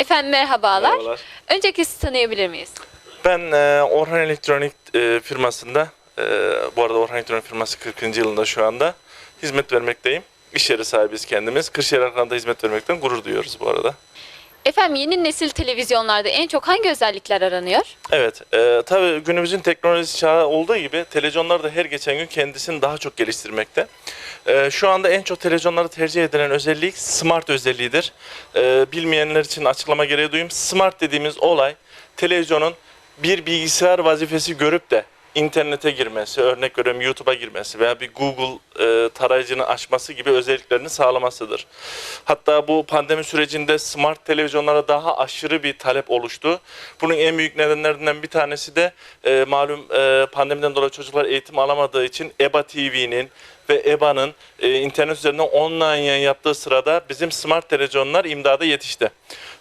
Efendim merhabalar. Merhabalar. Önceki sizi tanıyabilir miyiz? Ben e, Orhan Elektronik e, firmasında, e, bu arada Orhan Elektronik firması 40. yılında şu anda hizmet vermekteyim. İş yeri sahibiz kendimiz. Kırşehir Arkan'da hizmet vermekten gurur duyuyoruz bu arada. Efendim yeni nesil televizyonlarda en çok hangi özellikler aranıyor? Evet, e, tabii günümüzün teknoloji çağı olduğu gibi televizyonlar da her geçen gün kendisini daha çok geliştirmekte. E, şu anda en çok televizyonlarda tercih edilen özellik smart özelliğidir. E, bilmeyenler için açıklama gereği duyayım. Smart dediğimiz olay televizyonun bir bilgisayar vazifesi görüp de internete girmesi, örnek veriyorum YouTube'a girmesi veya bir Google e, tarayıcını açması gibi özelliklerini sağlamasıdır. Hatta bu pandemi sürecinde smart televizyonlara daha aşırı bir talep oluştu. Bunun en büyük nedenlerinden bir tanesi de e, malum e, pandemiden dolayı çocuklar eğitim alamadığı için EBA TV'nin ve EBA'nın e, internet üzerinden online yayın yaptığı sırada bizim smart televizyonlar imdada yetişti.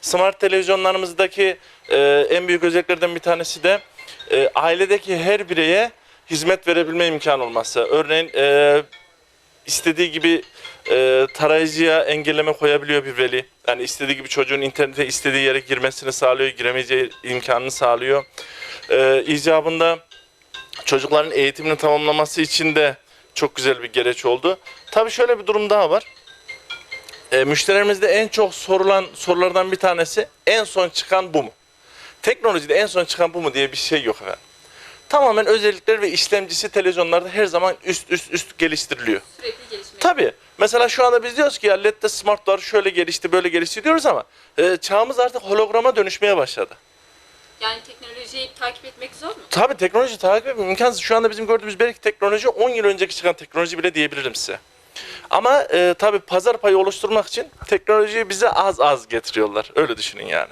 Smart televizyonlarımızdaki e, en büyük özelliklerden bir tanesi de e, ailedeki her bireye hizmet verebilme imkanı olması. Örneğin e, istediği gibi e, tarayıcıya engelleme koyabiliyor bir veli. Yani istediği gibi çocuğun internete istediği yere girmesini sağlıyor, giremeyeceği imkanını sağlıyor. E, icabında çocukların eğitimini tamamlaması için de çok güzel bir gereç oldu. Tabii şöyle bir durum daha var. E, müşterilerimizde en çok sorulan sorulardan bir tanesi en son çıkan bu mu? Teknolojide en son çıkan bu mu diye bir şey yok efendim. Tamamen özellikleri ve işlemcisi televizyonlarda her zaman üst üst üst geliştiriliyor. Sürekli gelişme. Tabii. Mesela şu anda biz diyoruz ki ya LED'de smartlar şöyle gelişti böyle gelişti diyoruz ama e, çağımız artık holograma dönüşmeye başladı. Yani teknolojiyi takip etmek zor mu? Tabii teknoloji takip etmek imkansız. Şu anda bizim gördüğümüz belki teknoloji 10 yıl önceki çıkan teknoloji bile diyebilirim size. Ama e, tabii pazar payı oluşturmak için teknolojiyi bize az az getiriyorlar. Öyle düşünün yani.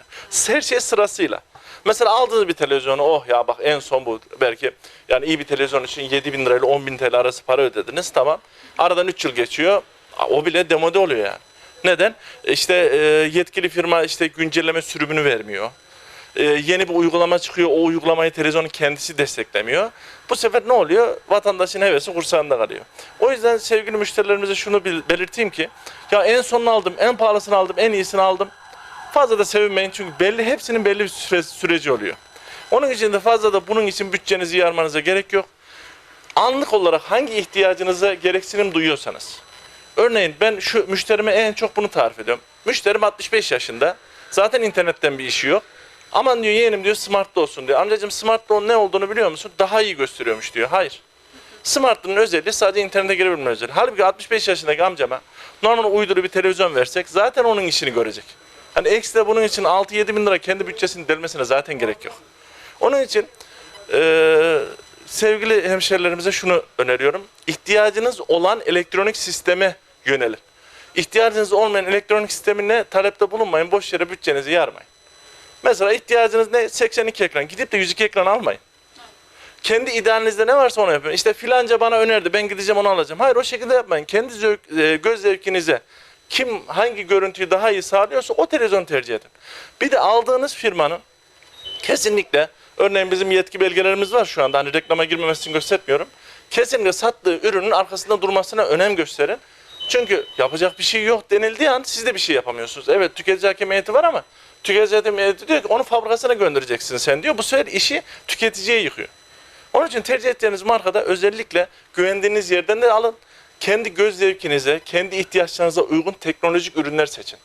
Her şey sırasıyla. Mesela aldığınız bir televizyonu oh ya bak en son bu belki yani iyi bir televizyon için 7 bin lirayla 10 bin TL arası para ödediniz tamam. Aradan 3 yıl geçiyor o bile demode oluyor yani. Neden? İşte e, yetkili firma işte güncelleme sürümünü vermiyor. E, yeni bir uygulama çıkıyor. O uygulamayı televizyonun kendisi desteklemiyor. Bu sefer ne oluyor? Vatandaşın hevesi kursağında kalıyor. O yüzden sevgili müşterilerimize şunu belirteyim ki ya en sonunu aldım, en pahalısını aldım, en iyisini aldım. Fazla da sevinmeyin çünkü belli hepsinin belli bir süre, süreci oluyor. Onun için de fazla da bunun için bütçenizi yarmanıza gerek yok. Anlık olarak hangi ihtiyacınıza gereksinim duyuyorsanız. Örneğin ben şu müşterime en çok bunu tarif ediyorum. Müşterim 65 yaşında. Zaten internetten bir işi yok. Aman diyor yeğenim diyor smartlı olsun diyor. Amcacığım smartlı ne olduğunu biliyor musun? Daha iyi gösteriyormuş diyor. Hayır. Smart'ın özelliği sadece internete girebilme özelliği. Halbuki 65 yaşındaki amcama normal uyduru bir televizyon versek zaten onun işini görecek. Hani ekstra bunun için 6-7 bin lira kendi bütçesini delmesine zaten gerek yok. Onun için eee, sevgili hemşerilerimize şunu öneriyorum. İhtiyacınız olan elektronik sisteme yönelin. İhtiyacınız olmayan elektronik sistemine talepte bulunmayın. Boş yere bütçenizi yarmayın. Mesela ihtiyacınız ne? 82 ekran. Gidip de 102 ekran almayın. Kendi idealinizde ne varsa onu yapın. İşte filanca bana önerdi. Ben gideceğim onu alacağım. Hayır o şekilde yapmayın. Kendi zevk- e, göz zevkinize kim hangi görüntüyü daha iyi sağlıyorsa o televizyonu tercih edin. Bir de aldığınız firmanın kesinlikle örneğin bizim yetki belgelerimiz var şu anda. Hani reklama girmemesi için göstermiyorum. Kesinlikle sattığı ürünün arkasında durmasına önem gösterin. Çünkü yapacak bir şey yok denildiği an siz de bir şey yapamıyorsunuz. Evet tüketici hakem heyeti var ama tüketici hakem heyeti diyor ki onu fabrikasına göndereceksin sen diyor. Bu sefer işi tüketiciye yıkıyor. Onun için tercih ettiğiniz markada özellikle güvendiğiniz yerden de alın. Kendi göz zevkinize, kendi ihtiyaçlarınıza uygun teknolojik ürünler seçin.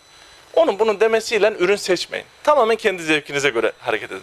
Onun bunun demesiyle ürün seçmeyin. Tamamen kendi zevkinize göre hareket edin.